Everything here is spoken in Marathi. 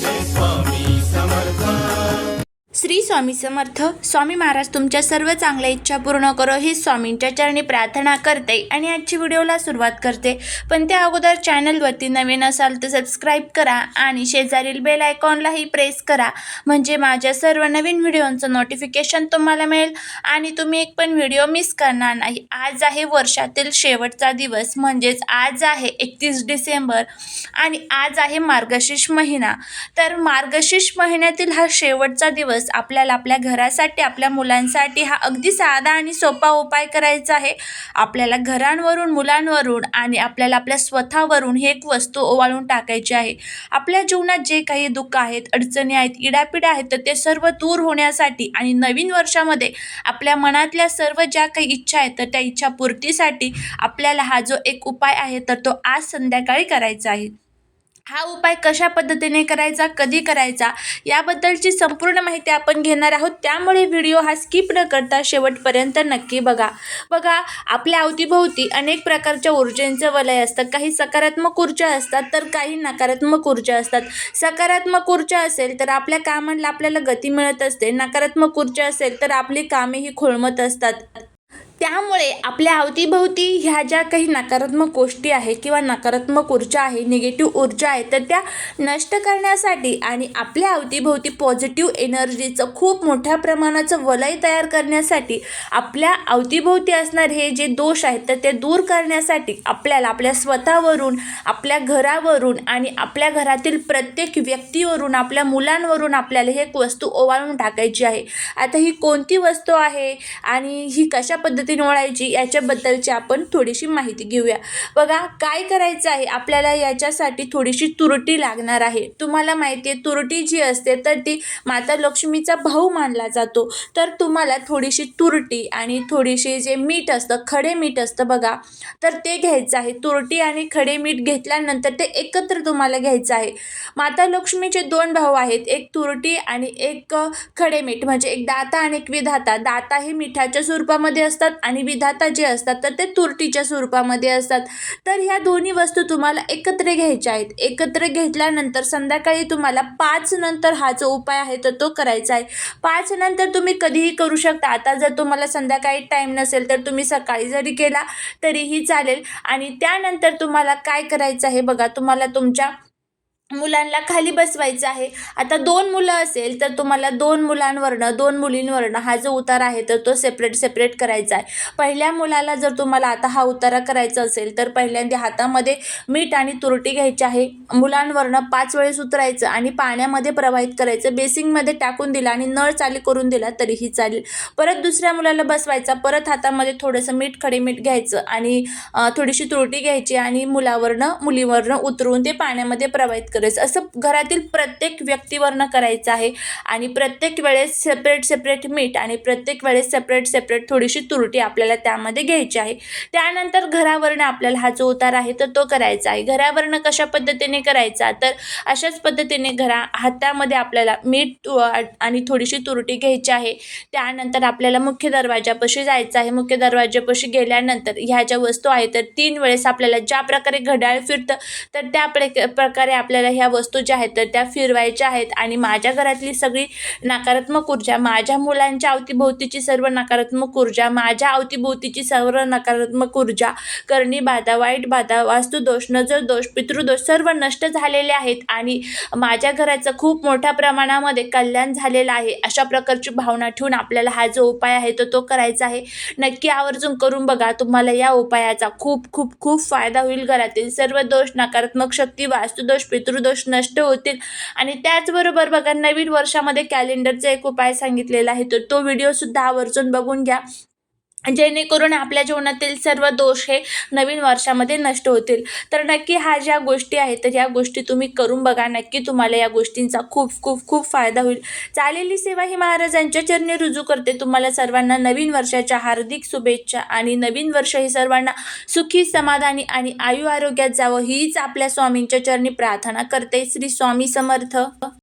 this one. श्री स्वामी समर्थ. स्वामी महाराज तुमच्या सर्व चांगल्या इच्छा पूर्ण करो ही स्वामींच्या चरणी प्रार्थना करते आणि आजची व्हिडिओला सुरुवात करते. पण त्या अगोदर चॅनलवरती नवीन असाल तर सबस्क्राईब करा आणि शेजारील बेल आयकॉनलाही प्रेस करा. म्हणजे माझ्या सर्व नवीन व्हिडिओंचं नोटिफिकेशन तुम्हाला मिळेल आणि तुम्ही एक पण व्हिडिओ मिस करणार नाही. आज आहे वर्षातील शेवटचा दिवस म्हणजेच आज आहे एकतीस डिसेंबर आणि आज आहे मार्गशीर्ष महिना. तर मार्गशीर्ष महिन्यातील हा शेवटचा दिवस आपल्याला आपल्या घरासाठी आपल्या मुलांसाठी हा अगदी साधा आणि सोपा उपाय करायचा आहे. आपल्याला घरांवरून मुलांवरून आणि आपल्याला आपल्या स्वतःवरून ही एक वस्तू ओवाळून टाकायची आहे. आपल्या जीवनात जे काही दुःख आहेत अडचणी आहेत इडापिडा आहेत तर ते सर्व दूर होण्यासाठी आणि नवीन वर्षामध्ये आपल्या मनातल्या सर्व ज्या काही इच्छा आहेत तर त्या इच्छा पूर्तीसाठी आपल्याला हा जो एक उपाय आहे तर तो आज संध्याकाळी करायचा आहे. हा उपाय कशा पद्धतीने करायचा कधी करायचा याबद्दलची संपूर्ण माहिती आपण घेणार आहोत. त्यामुळे व्हिडिओ हा स्किप न करता शेवटपर्यंत नक्की बघा. बघा आपल्या अवतीभोवती अनेक प्रकारच्या ऊर्जेंचं वलय असतं. काही सकारात्मक ऊर्जा असतात तर काही नकारात्मक ऊर्जा असतात. सकारात्मक ऊर्जा असेल तर आपल्या कामाला आपल्याला गती मिळत असते. नकारात्मक ऊर्जा असेल तर आपली कामेही खोळमत असतात. त्यामुळे आपल्या अवतीभोवती ह्या ज्या काही नकारात्मक गोष्टी आहे किंवा नकारात्मक ऊर्जा आहे निगेटिव्ह ऊर्जा आहे तर त्या नष्ट करण्यासाठी आणि आपल्या अवतीभोवती पॉझिटिव्ह एनर्जीचं खूप मोठ्या प्रमाणाचं वलय तयार करण्यासाठी आपल्या अवतीभोवती असणारे हे जे दोष आहेत तर ते दूर करण्यासाठी आपल्याला आपल्या स्वतःवरून आपल्या घरावरून आणि आपल्या घरातील प्रत्येक व्यक्तीवरून आपल्या मुलांवरून आपल्याला हे एक वस्तू ओवाळून टाकायची आहे. आता ही कोणती वस्तू आहे आणि ही कशा पद्धतीने ओळायची याच्याबद्दलची आपण थोडीशी माहिती घेऊया. बघा काय करायचं आहे? आपल्याला याच्यासाठी थोडीशी तुरटी लागणार आहे. तुम्हाला माहिती आहे तुरटी जी असते तर ती माता लक्ष्मीचा भाऊ मानला जातो. तर तुम्हाला थोडीशी तुरटी आणि थोडीशी जे मीठ असतं खडे मीठ असतं बघा तर ते घ्यायचं आहे. तुरटी आणि खडे मीठ घेतल्यानंतर ते एकत्र तुम्हाला घ्यायचं आहे. माता लक्ष्मीचे दोन भाऊ आहेत एक तुरटी आणि एक खडे मीठ. म्हणजे एक दाता आणि एक विधाता. दाता हे मिठाच्या स्वरूपामध्ये असतात आणि विधाता जे असतात तर ते तुरटीच्या स्वरूपामध्ये असतात. तर ह्या दोन्ही वस्तू तुम्हाला एकत्र घ्यायच्या आहेत. एकत्र घेतल्यानंतर संध्याकाळी तुम्हाला पाच नंतर हा जो उपाय आहे तर तो करायचा आहे. पाच नंतर तुम्ही कधीही करू शकता. आता जर तुम्हाला संध्याकाळी टाईम नसेल तर तुम्ही सकाळी जरी केला तरीही चालेल. आणि त्यानंतर तुम्हाला काय करायचं आहे बघा तुम्हाला तुमच्या मुलांला खाली बसवायचं आहे. आता दोन मुलं असेल तर तुम्हाला दोन मुलांवरनं दोन मुलींवरनं हा जो उतार आहे तर तो सेपरेट सेपरेट करायचा आहे. पहिल्या मुलाला जर तुम्हाला आता हा उतारा करायचा असेल तर पहिल्यांदा हातामध्ये मीठ आणि तुरटी घ्यायची आहे. मुलांवरनं पाच वेळेस उतरायचं आणि पाण्यामध्ये प्रवाहित करायचं. बेसिंगमध्ये टाकून दिला आणि नळ चालू करून दिला तरीही चालेल. परत दुसऱ्या मुलाला बसवायचा. परत हातामध्ये थोडंसं मीठ खडे मीठ घ्यायचं आणि थोडीशी तुरटी घ्यायची आणि मुलावरनं मुलीवरनं उतरून ते पाण्यामध्ये प्रवाहित करायचं. असं घरातील प्रत्येक व्यक्तीवरनं करायचं आहे. आणि प्रत्येक वेळेस सेपरेट सेपरेट मीठ आणि प्रत्येक वेळेस सेपरेट सेपरेट थोडीशी तुरटी आपल्याला त्यामध्ये घ्यायची आहे. त्यानंतर घरावरनं आपल्याला हा जो उतार आहे तर तो करायचा आहे. घरावरनं कशा पद्धतीने करायचा? तर अशाच पद्धतीने घरा हातामध्ये आपल्याला मीठ आणि थोडीशी तुरटी घ्यायची आहे. त्यानंतर आपल्याला मुख्य दरवाजापाशी जायचं आहे. मुख्य दरवाजापाशी गेल्यानंतर ह्या ज्या वस्तू आहेत तर तीन वेळेस आपल्याला ज्या प्रकारे घड्याळ फिरतं तर त्या प्र प्रकारे आपल्याला ह्या वस्तू ज्या आहेत तर त्या फिरवायच्या आहेत. आणि माझ्या घरातली सगळी नकारात्मक ऊर्जा माझ्या मुलांच्या अवतीभोवतीची सर्व नकारात्मक ऊर्जा माझ्या अवतीभोवतीची सर्व नकारात्मक ऊर्जा करणी बाधा वाईट बाधा वास्तुदोष नजर दोष पितृदोष सर्व नष्ट झालेले आहेत. आणि माझ्या घराचं खूप मोठ्या प्रमाणामध्ये कल्याण झालेलं आहे. अशा प्रकारची भावना ठेवून आपल्याला हा जो उपाय आहे तो तो करायचा आहे. नक्की आवर्जून करून बघा तुम्हाला या उपायाचा खूप खूप खूप फायदा होईल घरातील सर्व दोष नकारात्मक शक्ती वास्तुदोष पितृदोष नष्ट होतील. आणि त्याचबरोबर बघा नवीन वर्षामध्ये कॅलेंडरचा एक उपाय सांगितलेला आहे. तर तो व्हिडिओसुद्धा आवर्जून बघून घ्या. जेणेकरून आपल्या जीवनातील सर्व दोष हे नवीन वर्षामध्ये नष्ट होतील. तर नक्की हा ज्या गोष्टी आहेत तर या गोष्टी तुम्ही करून बघा. नक्की तुम्हाला या गोष्टींचा खूप खूप खूप फायदा होईल. चालेली सेवा ही महाराजांच्या चरणी रुजू करते. तुम्हाला सर्वांना नवीन वर्षाच्या हार्दिक शुभेच्छा आणि नवीन वर्ष हे सर्वांना सुखी समाधानी आणि आयु आरोग्यात जावं हीच आपल्या स्वामींच्या चरणी प्रार्थना करते. श्री स्वामी समर्थ.